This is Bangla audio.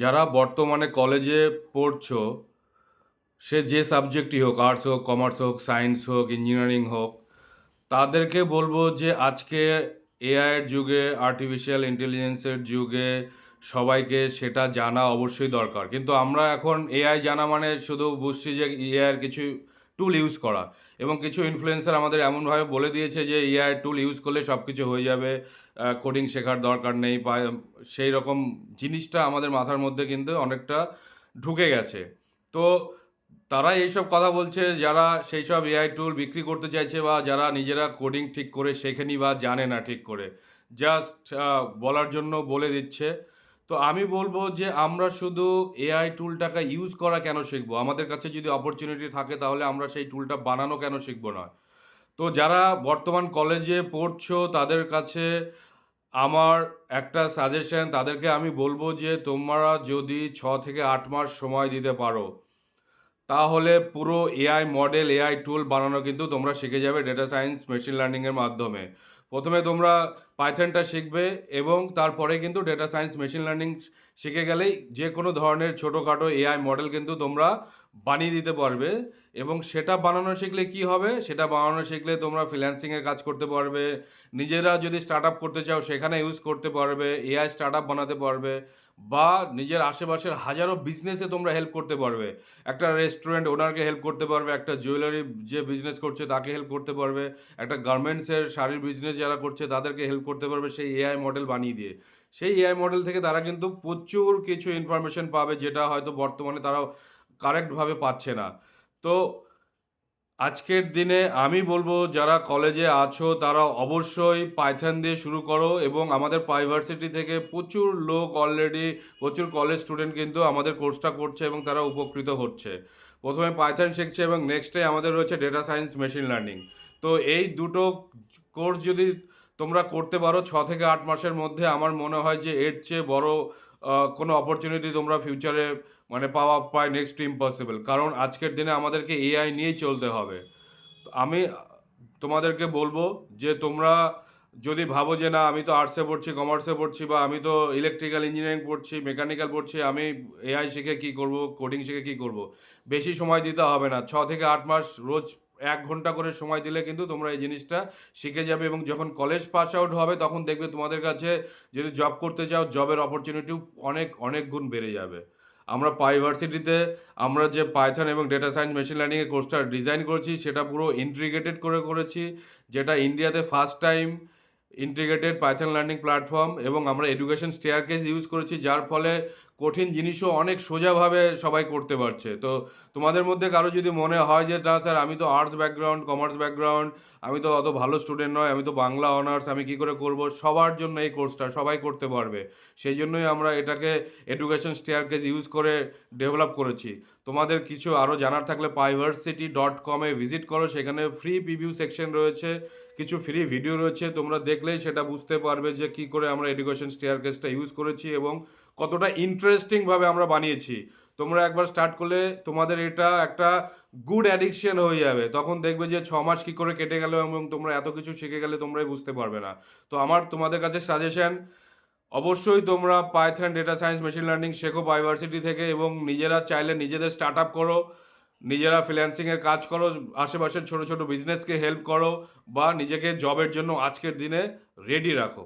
যারা বর্তমানে কলেজে পড়ছো, সে যে সাবজেক্টই হোক আর্টস হোক কমার্স হোক সায়েন্স হোক ইঞ্জিনিয়ারিং হোক, তাদেরকে বলব যে আজকে এআইয়ের যুগে আর্টিফিশিয়াল ইন্টেলিজেন্সের যুগে সবাইকে সেটা জানা অবশ্যই দরকার। কিন্তু আমরা এখন এআই জানা মানে শুধু বুঝছি যে এআইয়ের কিছু টুল ইউজ করা এবং কিছু ইনফ্লুয়েন্সার আমাদের এমনভাবে বলে দিয়েছে যে এআই টুল ইউজ করলে সব কিছু হয়ে যাবে কোডিং শেখার দরকার নেই, বা সেই রকম জিনিসটা আমাদের মাথার মধ্যে কিন্তু অনেকটা ঢুকে গেছে। তো তারা এইসব কথা বলছে, যারা সেই সব এআই টুল বিক্রি করতে চাইছে বা যারা নিজেরা কোডিং ঠিক করে শেখেনি বা জানে না ঠিক করে। জাস্ট বলার জন্য বলে দিচ্ছে। তো আমি বলব যে আমরা শুধু এআই টুলটাকে ইউজ করা কেন শিখব? আমাদের কাছে যদি অপরচুনিটি থাকে তাহলে আমরা সেই টুলটা বানানো কেন শিখব না? তো যারা বর্তমান কলেজে পড়ছো, তাদের কাছে আমার একটা সাজেশন তাদেরকে আমি বলব যে তোমরা যদি ছ থেকে আট মাস সময় দিতে পারো, তাহলে পুরো এআই মডেল এআই টুল বানানো কিন্তু তোমরা শিখে যাবে ডেটা সায়েন্স মেশিন লার্নিংয়ের মাধ্যমে। প্রথমে তোমরা পাইথনটা শিখবে এবং তারপরে কিন্তু ডেটা সায়েন্স মেশিন লার্নিং শিখে গেলেই যে কোনো ধরনের ছোটোখাটো এআই মডেল কিন্তু তোমরা বানিয়ে দিতে পারবে এবং সেটা বানানো শিখলে কি হবে? সেটা বানানো শিখলে তোমরা ফ্রিল্যান্সিংয়ের কাজ করতে পারবে। নিজেরা যদি স্টার্ট আপ করতে চাও, সেখানে ইউজ করতে পারবে এআই স্টার্ট আপ বানাতে পারবে বা নিজের আশেপাশের হাজারো বিজনেসে তোমরা হেল্প করতে পারবে। একটা রেস্টুরেন্ট ওনারকে হেল্প করতে পারবে, একটা জুয়েলারি যে বিজনেস করছে, তাকে হেল্প করতে পারবে। একটা গার্মেন্টসের শাড়ির বিজনেস যারা করছে, তাদেরকে হেল্প করতে পারবে সেই এআই মডেল বানিয়ে দিয়ে। সেই এআই মডেল থেকে তারা কিন্তু প্রচুর কিছু ইনফরমেশন পাবে যেটা হয়তো বর্তমানে তারা কারেক্টভাবে পাচ্ছে না। তো আজকের দিনে আমি বলব, যারা কলেজে আছো, তারা অবশ্যই পাইথন দিয়ে শুরু করো এবং আমাদের পাইভার্সিটি থেকে প্রচুর লোক অলরেডি প্রচুর কলেজ স্টুডেন্ট কিন্তু আমাদের কোর্সটা করছে এবং তারা উপকৃত হচ্ছে। প্রথমে পাইথন শিখছে এবং নেক্সটে আমাদের রয়েছে ডেটা সায়েন্স মেশিন লার্নিং তো এই দুটো কোর্স যদি তোমরা করতে পারো। ছ থেকে আট মাসের মধ্যে আমার মনে হয় যে এর চেয়ে বড় কোনো অপরচুনিটি তোমরা ফিউচারে মানে পাওয়া পায় নেক্সট ইম্পসিবল কারণ আজকের দিনে আমাদেরকে এআই নিয়েই চলতে হবে। আমি তোমাদেরকে বলব যে তোমরা যদি ভাবো যে না, আমি তো আর্টসে পড়ছি কমার্সে পড়ছি বা আমি তো ইলেকট্রিক্যাল ইঞ্জিনিয়ারিং পড়ছি মেকানিক্যাল পড়ছি, আমি এআই শিখে কী করব কোডিং শিখে কী করব, বেশি সময় দিতে হবে না। ছ থেকে আট মাস রোজ এক ঘণ্টা করে সময় দিলে কিন্তু তোমরা এই জিনিসটা শিখে যাবে এবং যখন কলেজ পাস আউট হবে, তখন দেখবে তোমাদের কাছে যদি জব করতে চাও জবের অপরচুনিটিও অনেক অনেক গুণ বেড়ে যাবে। আমরা পাইভার্সিটিতে আমরা যে পাইথন এবং ডেটা সায়েন্স মেশিন লার্নিংয়ের কোর্সটা ডিজাইন করেছি, সেটা পুরো ইন্টিগ্রেটেড করে করেছি, যেটা ইন্ডিয়াতে first time integrated Python learning platform এবং আমরা এডুকেশন স্টেয়ার কেস ইউজ করেছি, যার ফলে কঠিন জিনিসও অনেক সোজাভাবে সবাই করতে পারছে। তো তোমাদের মধ্যে কারও যদি মনে হয় যে, না স্যার, আমি তো আর্টস ব্যাকগ্রাউন্ড কমার্স ব্যাকগ্রাউন্ড আমি তো অত ভালো স্টুডেন্ট নয়, আমি তো বাংলা অনার্স আমি কি করে করব? সবার জন্য এই কোর্সটা সবাই করতে পারবে। সেই জন্যই আমরা এটাকে এডুকেশন স্টেয়ারকেস ইউজ করে ডেভেলপ করেছি। তোমাদের কিছু আরও জানার থাকলে পাইভার্সিটি ডট কমে ভিজিট করো, সেখানে ফ্রি প্রিভিউ সেকশন রয়েছে, কিছু ফ্রি ভিডিও রয়েছে, তোমরা দেখলেই সেটা বুঝতে পারবে যে কি করে আমরা এডুকেশন স্টেয়ারকেসটা ইউজ করেছি এবং কতটা ইন্টারেস্টিংভাবে আমরা বানিয়েছি। তোমরা একবার স্টার্ট করলে তোমাদের এটা একটা গুড অ্যাডিকশন হয়ে যাবে। তখন দেখবে যে ছ মাস কী করে কেটে গেল এবং তোমরা এত কিছু শিখে গেলে তোমরাই বুঝতে পারবে না। তো আমার তোমাদের কাছে সাজেশন অবশ্যই তোমরা Python data science machine learning শেখো পাইভার্সিটি থেকে এবং নিজেরা চাইলে নিজেদের স্টার্ট আপ করো, নিজেরা ফ্রিল্যান্সিংয়ের কাজ করো, আশেপাশের ছোটো ছোটো বিজনেসকে হেল্প করো বা নিজেকে জবের জন্য আজকের দিনে রেডি রাখো।